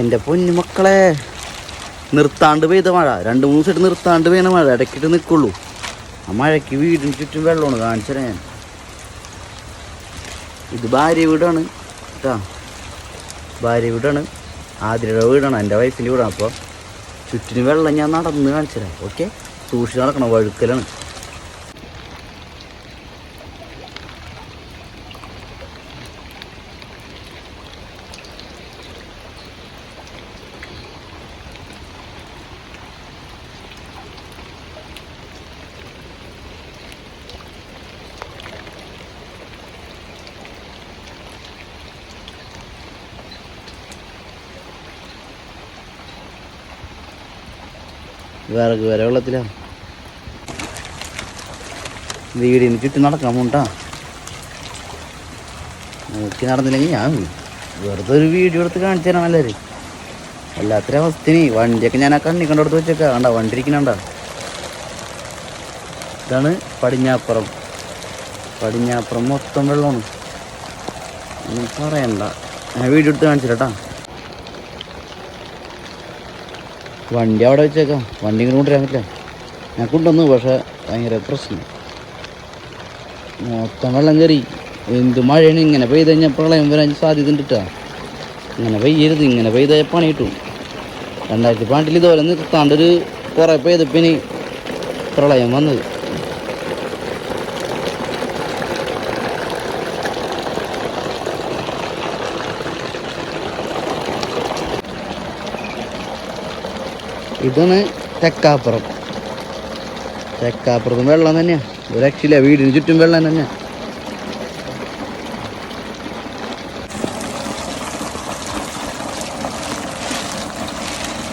എന്റെ പൊന്നു മക്കളെ. നിർത്താണ്ട് പെയ്ത മഴ. രണ്ട് മൂന്ന് ദിവസമായിട്ട് നിർത്താണ്ട് പെയ്യണ മഴ. ഇടയ്ക്കിട്ട് നിൽക്കുള്ളൂ ആ മഴയ്ക്ക് വീടിന് ചുറ്റും വെള്ളമാണ് കാണിച്ചത് ഞാൻ. ഇത് ഭാര്യ വീടാണ് കേട്ടാ. ഭാര്യ വീടാണ്. ആതിരയുടെ വീടാണ്. എന്റെ വൈഫിന്റെ വീടാണ്. അപ്പോൾ ചുറ്റിന് വെള്ളം ഞാൻ നടന്ന് കാണിച്ചുതരാം ഓക്കെ? സൂക്ഷിച്ച് നടക്കണം. വഴുക്കലാണ്. വിറക് വരെ വെള്ളത്തിലാണ് വീടിന് ചുറ്റും നടക്കാൻ പോണ്ടാ നോക്കി നടന്നില്ലെങ്കിൽ ഞാൻ വെറുതെ ഒരു വീഡിയോ എടുത്ത് കാണിച്ചു തരാം നല്ലൊരു വല്ലാത്തൊരു അവസ്ഥന് വണ്ടിയൊക്കെ ഞാൻ ആ കണ്ണി കണ്ടെടുത്ത് വെച്ചേക്കാം. കണ്ട വണ്ടി ഇരിക്കണണ്ട ഇതാണ് പടിഞ്ഞാപ്പുറം. പടിഞ്ഞാപ്പുറം മൊത്തം വെള്ളമാണ്. പറയണ്ട. ഞാൻ വീഡിയോ എടുത്ത് കാണിച്ചു കേട്ടാ വണ്ടി അവിടെ വെച്ചേക്കാം. വണ്ടി ഇങ്ങനെ കൊണ്ടുവരാൻ പറ്റില്ല. ഞാൻ കൊണ്ടുവന്നു പക്ഷെ ഭയങ്കര പ്രശ്നം. മൊത്തം വെള്ളം കയറി. എന്ത് മഴയാണ്? ഇങ്ങനെ പെയ്ത് കഴിഞ്ഞാൽ പ്രളയം വരാൻ സാധ്യത ഉണ്ട് കേട്ടോ ഇങ്ങനെ പെയ്യരുത് ഇങ്ങനെ പെയ്ത പണി കിട്ടും. രണ്ടായിരത്തി പണ്ടിൽ ഇതുപോലെ നിർത്താണ്ടൊരു കുറേ പെയ്തപ്പിന് പ്രളയം വന്നത്. ഇതാണ് തെക്കാപ്പുറം. തെക്കാപ്പുറത്തും വെള്ളം തന്നെയാണ് ഒരു രക്ഷയില്ല വീടിന് ചുറ്റും വെള്ളം തന്നെ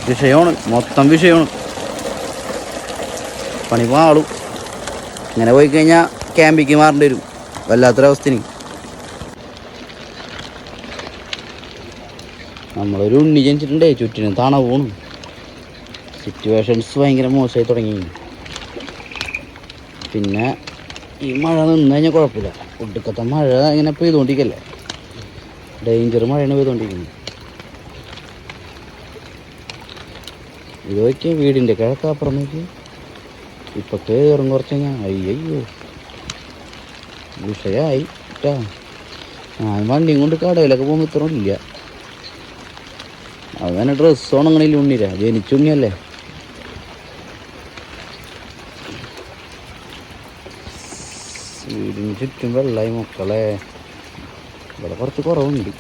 വിഷയമാണ് മൊത്തം വിഷയമാണ്. പണി പാളും. ഇങ്ങനെ പോയി കഴിഞ്ഞാൽ ക്യാമ്പിക്ക് മാറേണ്ടി വരും. വല്ലാത്തൊരവസ്ഥന്. നമ്മളൊരു ഉണ്ണി ജനിച്ചിട്ടുണ്ടേ ചുറ്റിനും തണ പോണു. സിറ്റുവേഷൻസ് ഭയങ്കര മോശമായി തുടങ്ങി. പിന്നെ ഈ മഴ നിന്ന് കഴിഞ്ഞാൽ കുഴപ്പമില്ല. ഒടുക്കത്തെ മഴ ഇങ്ങനെ പെയ്തുകൊണ്ടിരിക്കല്ലേ ഡേഞ്ചർ മഴയാണ് പെയ്തുകൊണ്ടിരിക്കുന്നത് ഇത് നോക്കിയ വീടിന്റെ കിഴക്കപ്പുറം നോക്കി ഇപ്പൊ കയറും കുറച്ച് കഴിഞ്ഞാൽ അയ്യോ വിഷയമായി കേട്ടാ ഞാൻ വണ്ടിയും കൊണ്ട് കടയിലൊക്കെ പോകുമ്പോൾ ഇത്ര ഇല്ല അതന്നെ ഡ്രസ്സ് ഉണങ്ങണില്ല ഉണ്ണില്ല ജനിച്ചുണ്ണിയല്ലേ വീടിന് ചുറ്റും വെള്ളമായി മക്കളെ. ഇവിടെ കുറച്ച് കുറവുണ്ട്.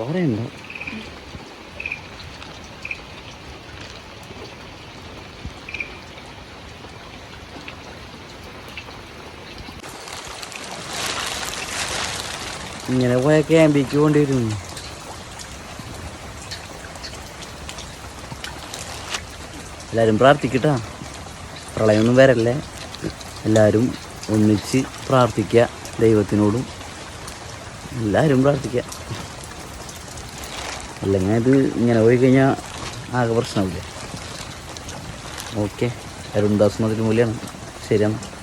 പറയണ്ട. ഇങ്ങനെ പോയ ക്യാമ്പിക്ക് കൊണ്ടിരുന്നു എല്ലാരും പ്രാർത്ഥിക്കട്ടാ. പ്രളയമൊന്നും വരല്ലേ? എല്ലാവരും ഒന്നിച്ച് പ്രാർത്ഥിക്കുക ദൈവത്തിനോടും. എല്ലാവരും പ്രാർത്ഥിക്കുക. അല്ലെങ്കിൽ ഇത് ഇങ്ങനെ പോയി കഴിഞ്ഞാൽ ആകെ പ്രശ്നമില്ല ഓക്കെ. അരുൺദാസ് മതിൽ മൂല്യമാണ് ശരിയാണ്.